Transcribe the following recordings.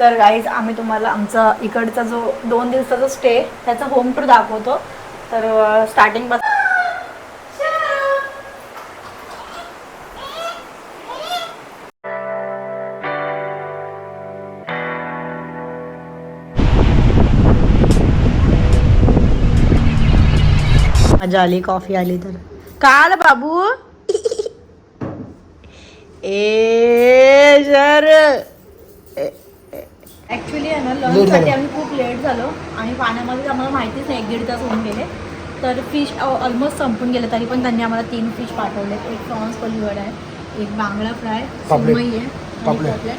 तर गाईज आम्ही तुम्हाला आमचा इकडचा जो दोन दिवसाचा स्टे त्याचा होम टूर दाखवतो. तर स्टार्टिंग पास मजा आली कॉफी आली तर. काल बाबू? ए सर. ऍक्च्युली आहे ना लंचसाठी. आम्ही खूप लेट झालो. आणि पाण्यामध्ये आम्हाला माहितीच नाही एक दीड तास होऊन गेले. तर फिश ऑलमोस्ट संपून गेले तरी पण त्यांनी आम्हाला तीन फिश पाठवले एक प्रॉन्स कोलीवड आहे एक बांगडा फ्राय. सुरमई आहे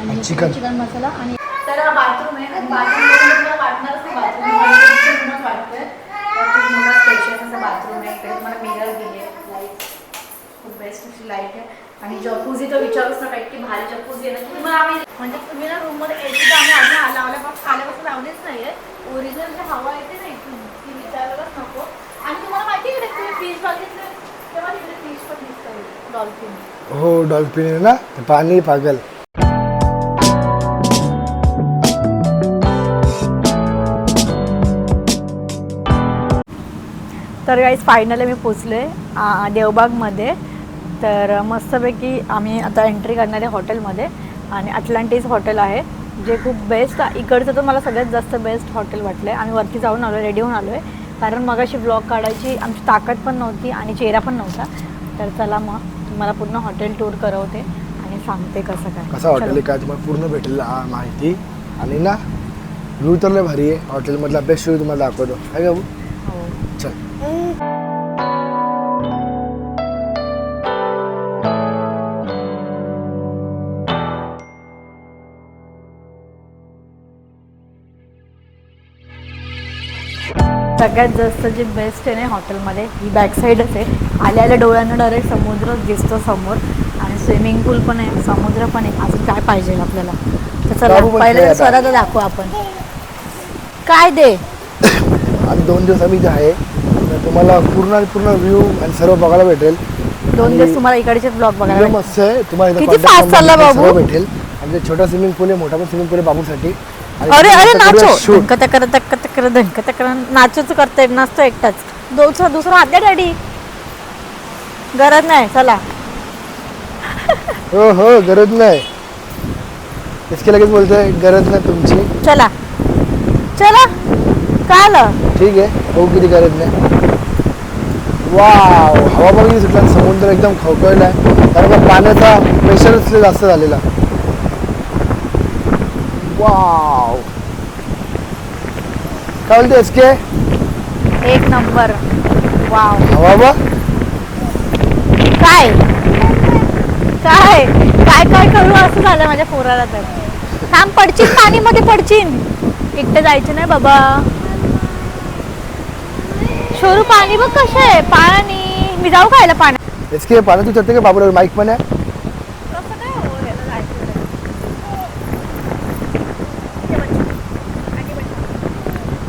आणि chicken. चिकन मसाला आणि तर हा बाथरूम आहे. आणि बाथरूम वाटणारच नाही बाथरूम वाटतोय स्पेशियस असं बाथरूम आहे. तुम्हाला मिरर दिली आहे लाइट खूप बेस्ट अशी लाइट आहे. आणि जकूझी तर विचारूच नका इतकी भारी जकूझी आहे ना. तुम्हाला आम्ही म्हणजे तुम्ही ना रूममध्ये यायची तर आम्ही आधी लावल्यापासून आल्यापासून लावलीच नाही आहे ओरिजिनल जी हवा येते ना इथून ती विचारायलाच नको. आणि तुम्हाला माहिती आहे का तुम्ही फिश बघितलं? तेव्हा तिकडे फिश पण दिसतं डॉल्फिन हो डॉल्फिन आहे ना. ते पाणी पागल. तर गाईज फायनली मी पोचले आ, देवबागमध्ये. तर मस्तपैकी आम्ही आता एंट्री करणार आहे हॉटेलमध्ये आणि अटलांटिस हॉटेल आहे जे खूप बेस्ट इकडचं तर मला सगळ्यात जास्त बेस्ट हॉटेल वाटलं आहे आम्ही वरती जाऊन आलो रेडी होऊन आलो आहे कारण मग अशी ब्लॉग काढायची आमची ताकद पण नव्हती आणि चेहरा पण नव्हता. तर चला मग तुम्हाला पूर्ण हॉटेल टूर करवते आणि सांगते कसं काय. कसं हॉटेल. आहे काय? तुम्हाला पूर्ण भेटेल माहिती. आणि ना व्ह्यू तर लय भारी आहे. हॉटेलमधला बेस्ट व्ह्यू तुम्हाला दाखवतो. काय बाबू हो. चल. सगळ्यात जास्त जे बेस्ट आहे ना हॉटेलमध्ये ही बॅक साईडच आहे. आल्या आल्या डोळ्यांना डायरेक्ट समुद्र दिसतो समोर. आणि स्विमिंग पूल पण आहे समुद्र पण आहे. अजून काय पाहिजे आपल्याला? तर चला पण दाखवू आपण. काय दे? आणि दोन दिवस आम्ही आहे. तर तुम्हाला पूर्ण आणि पूर्ण व्ह्यू आणि सर्व बघायला भेटेल. दोन दिवस तुम्हाला इकडचे ब्लॉग बघायला एकदम भेटतील. मस्त आहे. तुम्हाला इथं किती contact fast number चालला भेटेल, बाबू? सर्व भेटेल. आणि ते छोटा स्विमिंग पूल आहे मोठा पण स्विमिंग पूल आहे बाबूसाठी. अरे अरे नाचो. धंक तकर धक्क तकर तकर नाचोच करते नाचतो एकटाच. दुसरा दुसरा हात द्या डॅडी. गरज नाही चला. हो हो गरज नाही. इसके लगेच बोलतोय गरज नाही तुमची. चला. चला. काय आलं? ठीक आहे हो किती गरज नाही. वाव हवा बघितली सुटला समुद्र एकदम खवखळला आहे. कारण पाण्याचा प्रेशरच जास्त झालेला. वाव. बोलते एसके एक नंबर. वाव. हवा बा काय? काय? काय काय करू? असं झालं माझ्या पोराला तर. थांब पडशील पाणीमध्ये पडशील एकटं जायचं नाही बाबा. शोरू पाणी बघ कसं आहे. पाणी. मी जाऊ खायला पाण्यात एसके पाण्यात उतरते का बाबूराव? माईक पण आहे कसं काय हो याला जायचं इथे बस. आधी बस.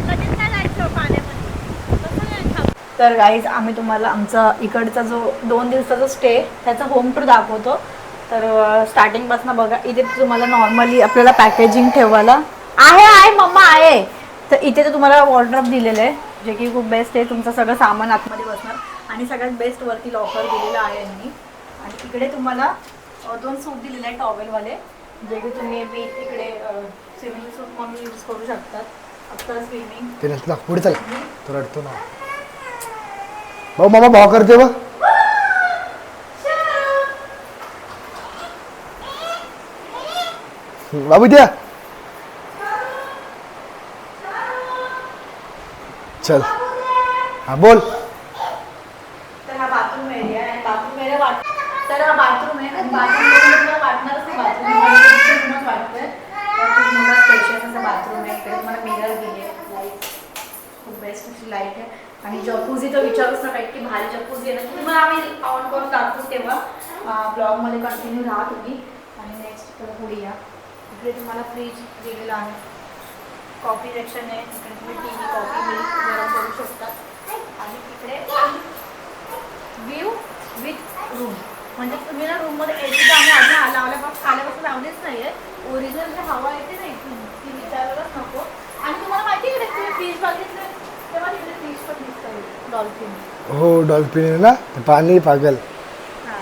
लगेच नाही जायचं पाण्यामध्ये. कसं नाही थांब. तर गाईज आम्ही तुम्हाला आमचा इकडचा जो दोन दिवसाचा स्टे त्याचा होम टूर दाखवतो. तर स्टार्टिंगपासून बघा इथे तुम्हाला नॉर्मली आपल्याला पॅकेजिंग ठेवायला आहे आहे मम्मा आहे. तर इथे तर तुम्हाला वॉर्ड्रॉप दिलेलं आहे जे की खूप बेस्ट आहे. तुमचं सगळं सामान आतमध्ये बसणार. आणि सगळ्यात बेस्ट वरती लॉकर दिलेलं आहे यांनी. आणि इकडे तुम्हाला दोन सूट दिलेले आहेत टॉवेलवाले जे की तुम्ही बी तिकडे स्विमिंग सूट म्हणून यूज करू शकतात. आफ्टर स्विमिंग पुढे चल. तो रडतो ना. भाऊ मामा भाव करते बा बाबू द्या. चल. हा बोल तर हा बाथरूम एरिया आहे बाथरूम एरिया वाट तर हा बाथरूम आहे आणि बाथरूम तुम्हाला वाटणारच नाही बाथरूम वाटतोय तर खूप मोठा स्पेशियस असं बाथरूम आहे इकडे तुम्हाला मिरर दिली आहे लाइट खूप बेस्ट अशी लाइट आहे आणि तर विचारूच नका इतकी भारी जकूझी आहे ना. की तुम्हाला आम्ही ऑन करून दाखवू तेव्हा. ब्लॉगमध्ये कंटिन्यू राहा तुम्ही. आणि नेक्स्ट इकडे पुढे या. इकडे तुम्हाला फ्रीज दिलेला आहे. कॉफी सेक्शन आहे. इकडे तुम्ही टी व्ही कॉफी मिल्क गरम करू शकता आणि इकडे व्ह्यू विथ रूम म्हणजे तुम्ही ना रूममध्ये यायची तर आम्ही आधी आ- लावल्यापासून आल्यापासून लावलीच नाही आहे ओरिजिनल जी हवा येते ना डॉल्फिन हो डॉल्फिन आहे ना ते पाणी पागल. हा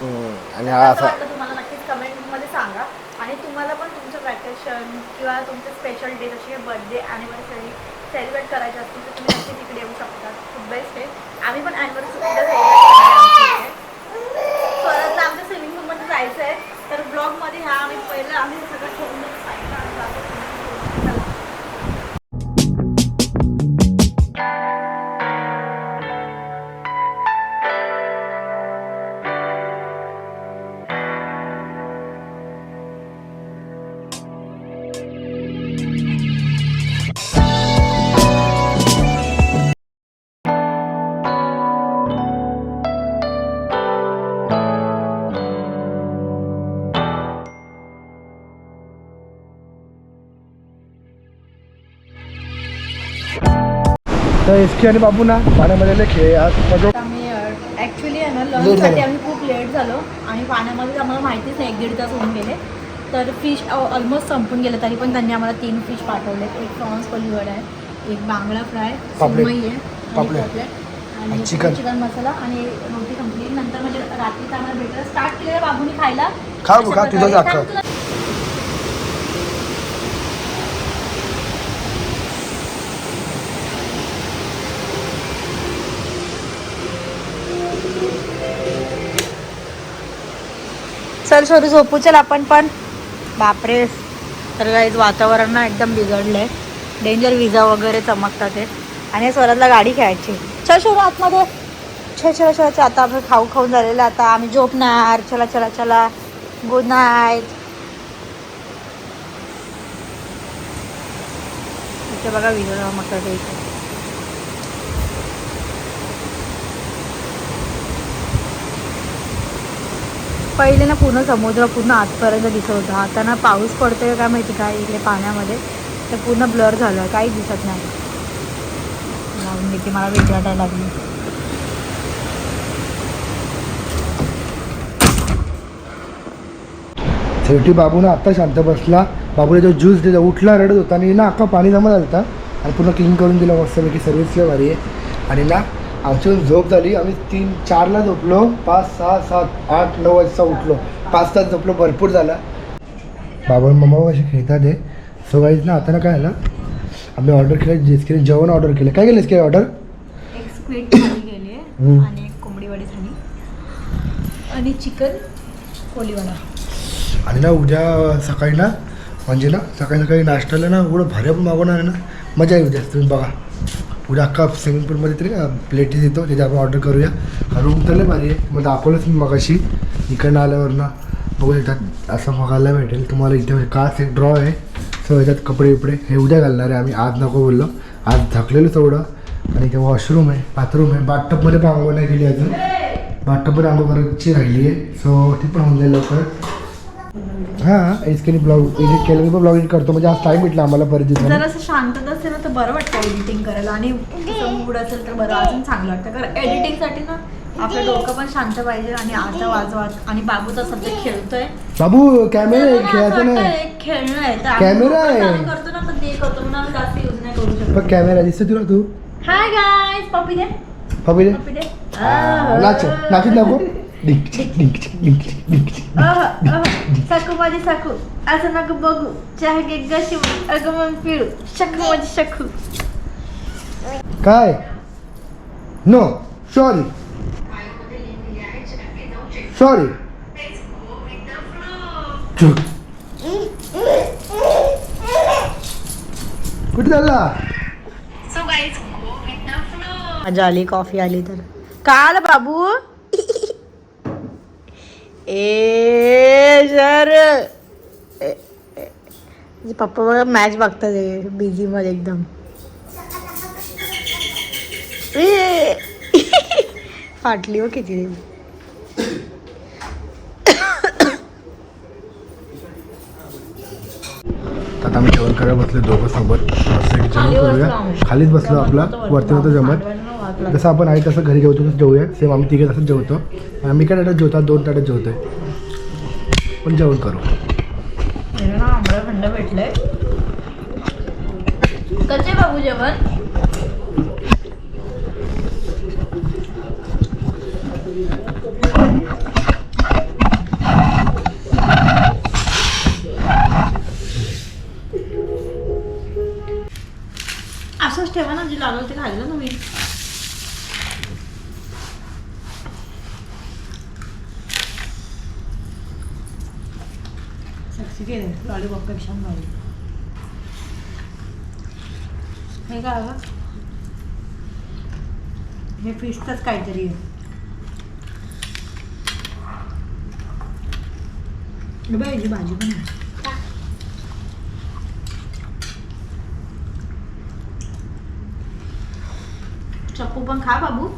हम्म, आणि हा कसं असा वाटलं तुम्हाला? नक्कीच कमेंटमध्ये सांगा. आणि तुम्हाला पण तुमचं वॅकेशन किंवा तुमचे स्पेशल डे जसे बर्थडे ॲनिव्हर्सरी सेलिब्रेट करायचे असतील तर तुम्ही येऊ शकता. खूप बेस्ट आहे आम्ही पण ॲनिव्हर्सरी परत आमच्या स्विमिंग पूलमध्ये जायचं आहे तर ब्लॉगमध्ये ह्या आम्ही पहिलं आम्ही हे सगळं ठेवून एस के आणि बाबू ना पाण्यामध्ये खेळ आज आम्ही ॲक्च्युली आहे ना लंचसाठी. आम्ही खूप लेट झालो आणि पाण्यामध्ये आम्हाला माहितीच नाही एक दीड तास होऊन गेले. तर फिश ऑलमोस्ट संपून गेलं तरी पण त्यांनी आम्हाला तीन फिश पाठवले एक प्रॉन्स पलीवड आहे एक बांगडा फ्राय. सुरमई आहे आणि चिकन. चिकन मसाला आणि रोटी कंप्लीट नंतर म्हणजे रात्री आम्हाला भेटायला स्टार्ट केलेलं बाबूनी खायला. खा चल सोरू झोपू चल आपण पण. बापरे. तर काहीच वातावरण ना एकदम बिघडलंय. डेंजर विजा वगैरे चमकतात ते आणि स्वरातला गाडी खेळायची चल शोरू आतमध्ये. छे छे छे छे. आता आपण खाऊ खाऊन झालेलं आता आम्ही झोपणार. चला चला चला. गुड नाईट इथे बघा विजा चमकतात इथे. पहिले ना पूर्ण समुद्र पूर्ण आतपर्यंत दिसत होता. आता ना पाऊस पडतोय काय माहिती काय? इकडे पाण्यामध्ये. तर पूर्ण ब्लर झालं. काही दिसत नाही. लावून देते मला वेगळा लागली. शेवटी बाबू ना आत्ता शांत बसला. बाबूला जो ज्यूस दिला उठला रडत होता आणि ना अख्खा पाणी जमा झालं होता. आणि पूर्ण क्लीन करून दिलं मस्तपैकी. सर्विसला भारी आहे. आणि ना आमची पण झोप झाली. आम्ही तीन चारला झोपलो. पाच सहा सात आठ नऊ वाजता उठलो. पाच तास झोपलो. भरपूर झाला. बाबा मम्मा कसे खेळतात आहे सो गाईज ना आता ना काय झालं? आम्ही ऑर्डर केलं. जेसकीने जेवण ऑर्डर केलं. काय केलं की ऑर्डर. आणि झाली आणि चिकन कोलीवडा आणि ना उद्या सकाळी ना म्हणजे ना सकाळी सकाळी नाश्त्याला ना एवढं भारी आपण मागवणार आहे ना. मजा येऊ द्या तुम्ही बघा. उद्या अख्खा स्विमिंग पूलमध्ये तरी प्लेटीस येतो तिथे आपण ऑर्डर करूया. रूम तर लय भारी आहे. मग दाखवलंच मी मगाशी इकडनं आल्यावर ना बघू शकतात असं बघायला भेटेल. तुम्हाला इथे काच एक ड्रॉ आहे. सो ह्याच्यात कपडे बिपडे हे उद्या घालणार आहे आम्ही. आज नको बोललो. आज झाकलेलं तेवढं. आणि इथे वॉशरूम आहे बाथरूम आहे. बाथटबमध्ये पण आंघोळ नाही केली अजून. बाथटबमध्ये आंघोळ करायची राहिली आहे. सो ती पण होऊन जाईल लवकर. हां एसकेनी ब्लॉग एडिट केलं मी ब्लॉग एडिट करतो. म्हणजे आज टाईम भेटला आम्हाला दिवसांनी जर असं शांतता असेल ना तर बरं वाटतं एडिटिंग करायला. आणि मूड असेल तर बरं अजून चांगलं वाटतं. कारण एडिटिंगसाठी ना आपलं डोकं पण शांत पाहिजे आणि आता वाजवत. आणि बाबू तर सध्या खेळतोय. बाबू कॅमेरा आहे तर खेळायचं मला असं नाही. वाटतं एक खेळणं आहे. तर आम्ही कॅमेरा आहे. चालू करतो ना पण ते करतो म्हणून जास्त यूज नाही करू शकत. पण कॅमेरा दिसतो तुला तू? हाय पप्पी दे. पप्पी दे. पप्पी दे. नाच नाचत नको साकू माझी साकू असं नको बघू चहा घे गशी अगं पिळू शकू माझी शकू काय नो सॉरी सॉरी कुठे चालला मज़ा आली कॉफ़ी आली तर का आलं बाबू ए सर. पप्पा बघा मॅच बघतात बिझी मध्ये एकदम. फाटली हो किती. आता आम्ही जेवण करायला बसले दोघं सोबत. करूया. खालीच बसलो आपला. वरती नव्हतं जमत. जसं आपण आहे तसं घरी जेवतो तसं जेवूया. सेम आम्ही तिघे तसंच जेवतो. आम्ही काय ताटात जेवतात? दोन डाटा जेवतोय. पण जेवण करू. ना भेटलंय. कसे बाबू जेवण? असंच ठेवा ना जे लागलं ते खायला तुम्ही. सक्सी केले लॉलीपॉपपेक्षा भारी हे काय हवं हे फिशचंच काहीतरी आहे बघ, याची भाजी पण आहे चप्पू पण खा बाबू